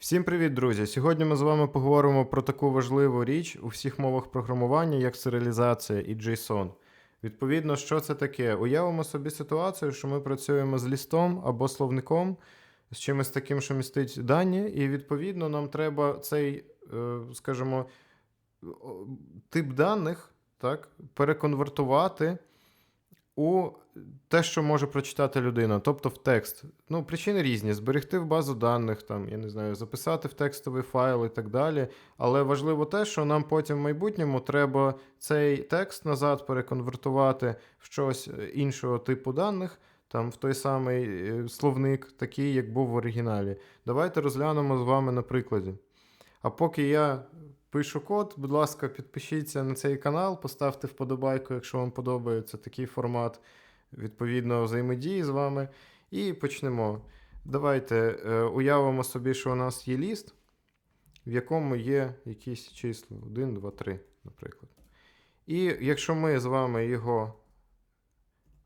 Всім привіт, друзі! Сьогодні ми з вами поговоримо про таку важливу річ у всіх мовах програмування, як серіалізація і JSON. Відповідно, що це таке? Уявимо собі ситуацію, що ми працюємо з лістом або словником, з чимось таким, що містить дані, і відповідно нам треба цей, е, скажімо, тип даних так, переконвертувати у те, що може прочитати людина, тобто в текст. Ну, причини різні: зберегти в базу даних, там, я не знаю, записати в текстовий файл і так далі. Але важливо те, що нам потім в майбутньому треба цей текст назад переконвертувати в щось іншого типу даних, там в той самий е, словник, такий, як був в оригіналі. Давайте розглянемо з вами на прикладі. А поки я пишу код, будь ласка, підпишіться на цей канал, поставте вподобайку, якщо вам подобається такий формат відповідно взаємодії з вами. І почнемо. Давайте е, уявимо собі, що у нас є ліст, в якому є якісь числа 1, 2, 3, наприклад. І якщо ми з вами його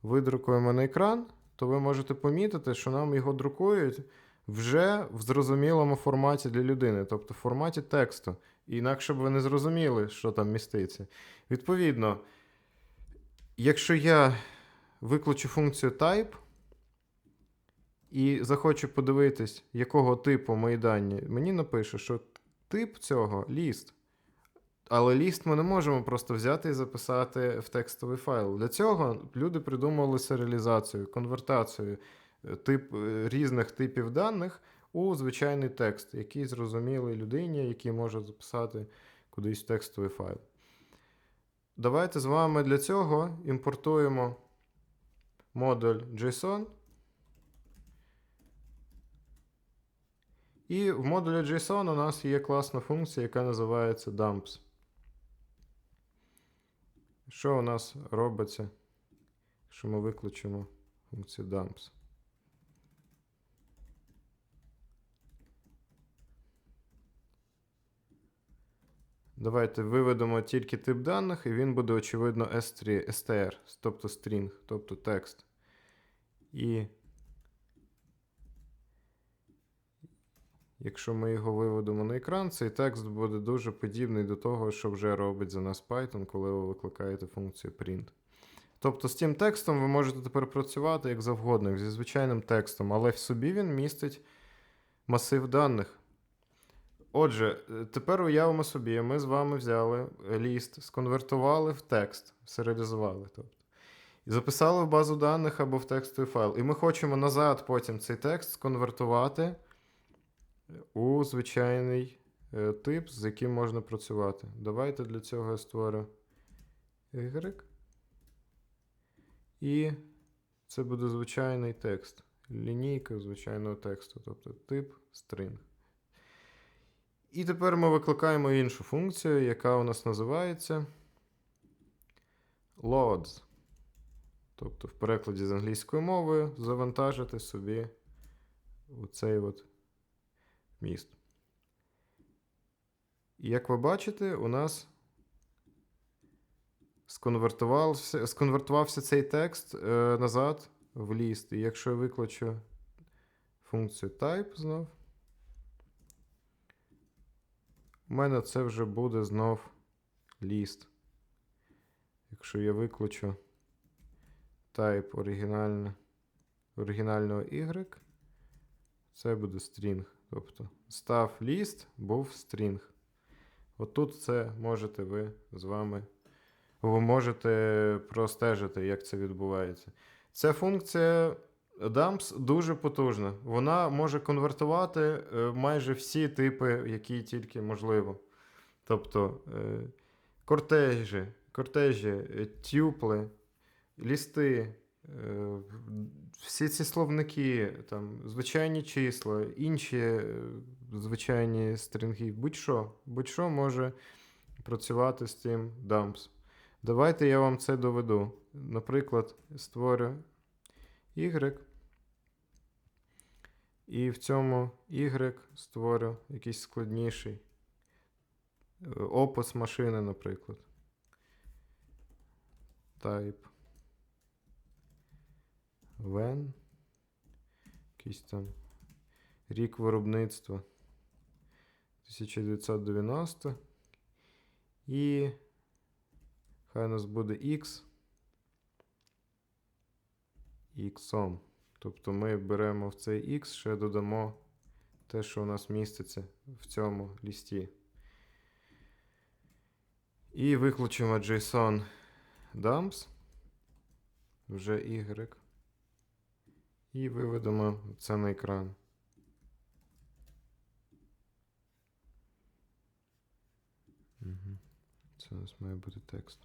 видрукуємо на екран, то ви можете помітити, що нам його друкують вже в зрозумілому форматі для людини, тобто в форматі тексту. Інакше б ви не зрозуміли, що там міститься. Відповідно, якщо я викличу функцію type і захочу подивитись, якого типу мої дані, мені напише, що тип цього ліст. Але ліст ми не можемо просто взяти і записати в текстовий файл. Для цього люди придумали серіалізацію, конвертацію е, тип, е, різних типів даних у звичайний текст, який зрозумілий людині, який може записати кудись текстовий файл. Давайте з вами для цього імпортуємо модуль JSON. І в модулі JSON у нас є класна функція, яка називається dumps. Що у нас робиться, якщо ми виключимо функцію dumps? Давайте виведемо тільки тип даних, і він буде, очевидно, S3, str, тобто string, тобто текст. І якщо ми його виведемо на екран, цей текст буде дуже подібний до того, що вже робить за нас Python, коли ви викликаєте функцію print. Тобто з цим текстом ви можете тепер працювати як завгодно, як зі звичайним текстом, але в собі він містить масив даних. Отже, е, тепер уявимо собі, ми з вами взяли ліст, сконвертували в текст, серіалізували. Тобто, і записали в базу даних або в текстовий файл. І ми хочемо назад потім цей текст сконвертувати у звичайний е, тип, з яким можна працювати. Давайте для цього я створю Y. І це буде звичайний текст. Лінійка звичайного тексту, тобто тип string. І тепер ми викликаємо іншу функцію, яка у нас називається loads. Тобто, в перекладі з англійської мови завантажити собі оцей от міст. І як ви бачите, у нас сконвертувався, сконвертувався цей текст е, назад в ліст. І якщо я викличу функцію type знов, у мене це вже буде знов ліст. Якщо я виключу type оригінальне, оригінального Y, це буде string. Тобто став ліст, був string. Отут це можете ви з вами. Ви можете простежити, як це відбувається. Ця функція dumps дуже потужна. Вона може конвертувати е, майже всі типи, які тільки можливо. Тобто е, кортежі, кортежі, е, тюпли, лісти, всі ці словники, там, звичайні числа, інші звичайні стрінги, будь-що, будь-що може працювати з цим dumps. Давайте я вам це доведу. Наприклад, створю Y. І в цьому Y створю якийсь складніший е, опис машини, наприклад. Type. When. Якийсь там рік виробництва. 1990. І хай у нас буде X. Іксом. Тобто ми беремо в цей X, ще додамо те, що у нас міститься в цьому лісті. І виключимо JSON dumps, вже Y. І виведемо це на екран. Це у нас має бути текст.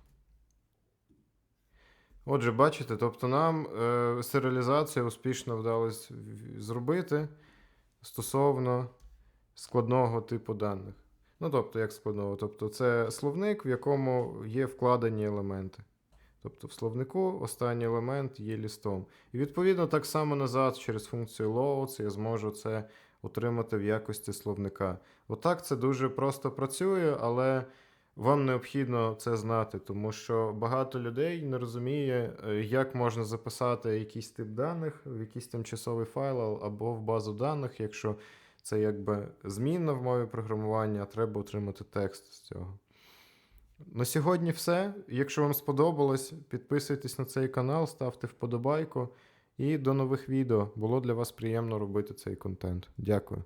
Отже, бачите, тобто нам е, серіалізацію успішно вдалося зробити стосовно складного типу даних. Ну, тобто, як складного? Тобто, це словник, в якому є вкладені елементи. Тобто, в словнику останній елемент є лістом. І відповідно так само назад через функцію loads я зможу це отримати в якості словника. Отак це дуже просто працює, але вам необхідно це знати, тому що багато людей не розуміє, е, як можна записати якийсь тип даних в якийсь тимчасовий файл або в базу даних, якщо це якби змінна в мові програмування, а треба отримати текст з цього. На сьогодні все. Якщо вам сподобалось, підписуйтесь на цей канал, ставте вподобайку і до нових відео. Було для вас приємно робити цей контент. Дякую.